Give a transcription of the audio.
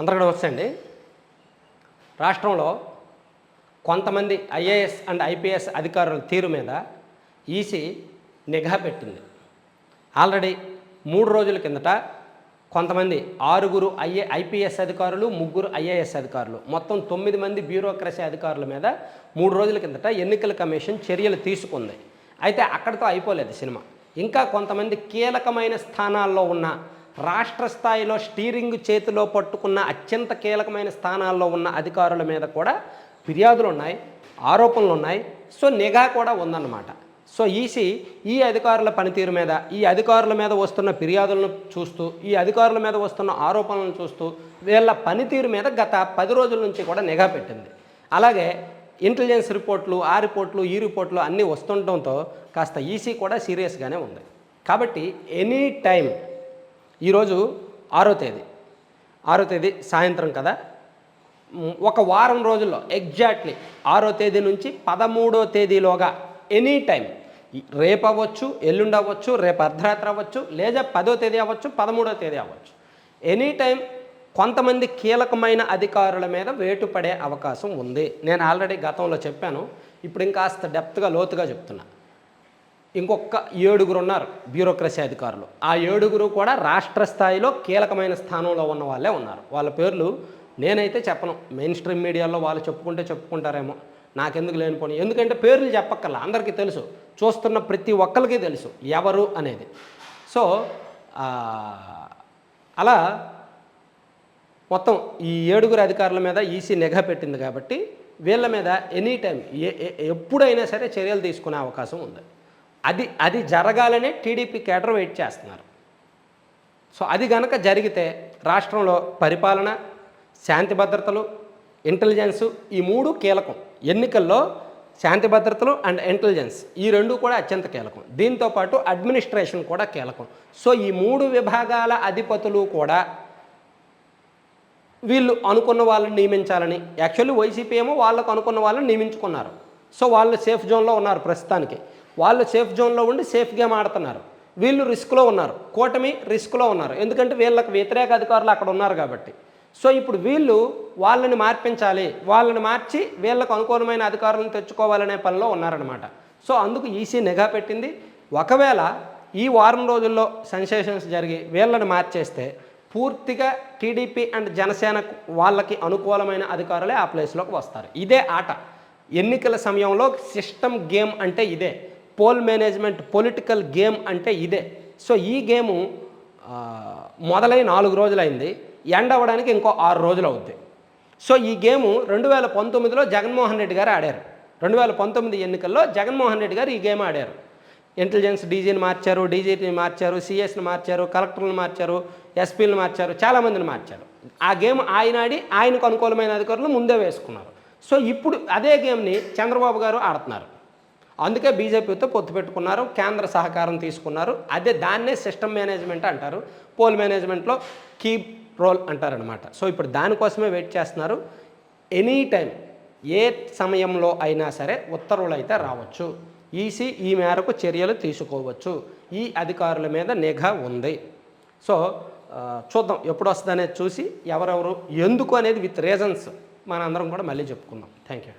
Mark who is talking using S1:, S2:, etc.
S1: అందరికీ నమస్తే అండి రాష్ట్రంలో కొంతమంది ఐఏఎస్ అండ్ ఐపీఎస్ అధికారుల తీరు మీద ఈసీ నిఘా పెట్టింది. ఆల్రెడీ మూడు రోజుల కిందట కొంతమంది ఆరుగురు ఐఏ ఐపీఎస్ అధికారులు ముగ్గురు ఐఏఎస్ అధికారులు మొత్తం తొమ్మిది మంది బ్యూరోక్రసీ అధికారుల మీద మూడు రోజుల కిందట ఎన్నికల కమిషన్ చర్యలు తీసుకుంది. అయితే అక్కడితో అయిపోలేదు సినిమా. ఇంకా కొంతమంది కీలకమైన స్థానాల్లో ఉన్న రాష్ట్ర స్థాయిలో స్టీరింగ్ చేతిలో పట్టుకున్న అత్యంత కీలకమైన స్థానాల్లో ఉన్న అధికారుల మీద కూడా ఫిర్యాదులు ఉన్నాయి ఆరోపణలు ఉన్నాయి. సో నిఘా కూడా ఉందన్నమాట. సో ఈసీ ఈ అధికారుల పనితీరు మీద ఈ అధికారుల మీద వస్తున్న ఫిర్యాదులను చూస్తూ ఈ అధికారుల మీద వస్తున్న ఆరోపణలను చూస్తూ వీళ్ళ పనితీరు మీద గత పది రోజుల నుంచి కూడా నిఘా పెట్టింది. అలాగే ఇంటెలిజెన్స్ రిపోర్ట్లు ఆ రిపోర్ట్లు ఈ రిపోర్ట్లు అన్నీ వస్తుండటంతో కాస్త ఈసీ కూడా సీరియస్గానే ఉంది. కాబట్టి ఎనీ టైం ఈరోజు ఆరో తేదీ. ఆరో తేదీ సాయంత్రం కదా. ఒక వారం రోజుల్లో ఎగ్జాక్ట్లీ ఆరో తేదీ నుంచి పదమూడో తేదీలోగా ఎనీ టైం రేపు అవ్వచ్చు ఎల్లుండి అవ్వచ్చు రేపు అర్ధరాత్రి అవ్వచ్చు లేదా పదో తేదీ అవ్వచ్చు పదమూడో తేదీ అవ్వచ్చు. ఎనీ టైం కొంతమంది కీలకమైన అధికారుల మీద వేటు పడే అవకాశం ఉంది. నేను ఆల్రెడీ గతంలో చెప్పాను. ఇప్పుడు ఇంకాస్త డెప్త్గా లోతుగా చెప్తున్నా. ఇంకొక ఏడుగురు ఉన్నారు బ్యూరోక్రసీ అధికారులు. ఆ ఏడుగురు కూడా రాష్ట్ర స్థాయిలో కీలకమైన స్థానంలో ఉన్న వాళ్ళే ఉన్నారు. వాళ్ళ పేర్లు నేనైతే చెప్పను. మెయిన్ స్ట్రీమ్ మీడియాలో వాళ్ళు చెప్పుకుంటే చెప్పుకుంటారేమో. నాకెందుకు లేనిపోని ఎందుకంటే పేర్లు చెప్పక్కర్లా. అందరికీ తెలుసు. చూస్తున్న ప్రతి ఒక్కరికి తెలుసు. ఎవరు అనేది. సో అలా మొత్తం ఈ ఏడుగురు అధికారుల మీద ఈసీ నిఘా పెట్టింది కాబట్టి వీళ్ళ మీద ఎనీ టైం ఏ- ఎప్పుడైనా సరే చర్యలు తీసుకునే అవకాశం ఉంది. అది అది జరగాలనే టీడీపీ కేటర్ వెయిట్ చేస్తున్నారు. సో అది గనక జరిగితే రాష్ట్రంలో పరిపాలన శాంతి భద్రతలు ఇంటెలిజెన్సు ఈ మూడు కీలకం. ఎన్నికల్లో శాంతి భద్రతలు అండ్ ఇంటెలిజెన్స్ ఈ రెండు కూడా అత్యంత కీలకం. దీంతో పాటు అడ్మినిస్ట్రేషన్ కూడా కీలకం. సో ఈ మూడు విభాగాల అధిపతులు కూడా వీళ్ళు అనుకున్న వాళ్ళని నియమించాలని యాక్చువల్లీ వైసీపీ ఏమో వాళ్ళకు అనుకున్న వాళ్ళని నియమించుకున్నారు. సో వాళ్ళు సేఫ్ జోన్లో ఉన్నారు ప్రస్తుతానికి. వాళ్ళు సేఫ్ జోన్లో ఉండి సేఫ్ గేమ్ ఆడుతున్నారు. వీళ్ళు రిస్క్లో ఉన్నారు. కూటమి రిస్క్లో ఉన్నారు. ఎందుకంటే వీళ్ళకి వ్యతిరేక అధికారులు అక్కడ ఉన్నారు కాబట్టి. సో ఇప్పుడు వీళ్ళు వాళ్ళని మార్పించాలి. వాళ్ళని మార్చి వీళ్ళకు అనుకూలమైన అధికారులను తెచ్చుకోవాలనే పనిలో ఉన్నారనమాట సో అందుకు ఈసీ నిఘా పెట్టింది. ఒకవేళ ఈ వారం రోజుల్లో సెన్సేషన్స్ జరిగి వీళ్ళని మార్చేస్తే పూర్తిగా టీడీపీ అండ్ జనసేన వాళ్ళకి అనుకూలమైన అధికారులే ఆ ప్లేస్లోకి వస్తారు. ఇదే ఆట. ఎన్నికల సమయంలో సిస్టమ్ గేమ్ అంటే ఇదే. పోల్ మేనేజ్మెంట్ పొలిటికల్ గేమ్ అంటే ఇదే. సో ఈ గేము మొదలై నాలుగు రోజులైంది. ఎండ్ అవ్వడానికి ఇంకో ఆరు రోజులు అవుద్ది సో ఈ గేము రెండు వేల పంతొమ్మిదిలో జగన్మోహన్ రెడ్డి గారు ఆడారు. రెండు వేల పంతొమ్మిది ఎన్నికల్లో జగన్మోహన్ రెడ్డి గారు ఈ గేమ్ ఆడారు. ఇంటెలిజెన్స్ డీజీని మార్చారు డీజీని మార్చారు సిఎస్ని మార్చారు కలెక్టర్లను మార్చారు ఎస్పీలను మార్చారు చాలామందిని మార్చారు. ఆ గేమ్ ఆయన ఆడి ఆయనకు అనుకూలమైన అధికారులు ముందే వేసుకున్నారు. సో ఇప్పుడు అదే గేమ్ని చంద్రబాబు గారు ఆడుతున్నారు. అందుకే బీజేపీతో పొత్తు పెట్టుకున్నారు కేంద్ర సహకారం తీసుకున్నారు. అదే దాన్నే సిస్టమ్ మేనేజ్మెంట్ అంటారు. పోల్ మేనేజ్మెంట్లో కీ రోల్ అంటారనమాట సో ఇప్పుడు దానికోసమే వెయిట్ చేస్తున్నారు. ఎనీ టైం ఏ సమయంలో అయినా సరే ఉత్తర్వులు అయితే రావచ్చు. ఈసీ ఈ మేరకు చర్యలు తీసుకోవచ్చు. ఈ అధికారుల మీద నిఘా ఉంది. సో చూద్దాం ఎప్పుడు వస్తుందనేది చూసి ఎవరెవరు ఎందుకు అనేది విత్ రీజన్స్ మనందరం కూడా మళ్ళీ చెప్పుకుందాం. Thank you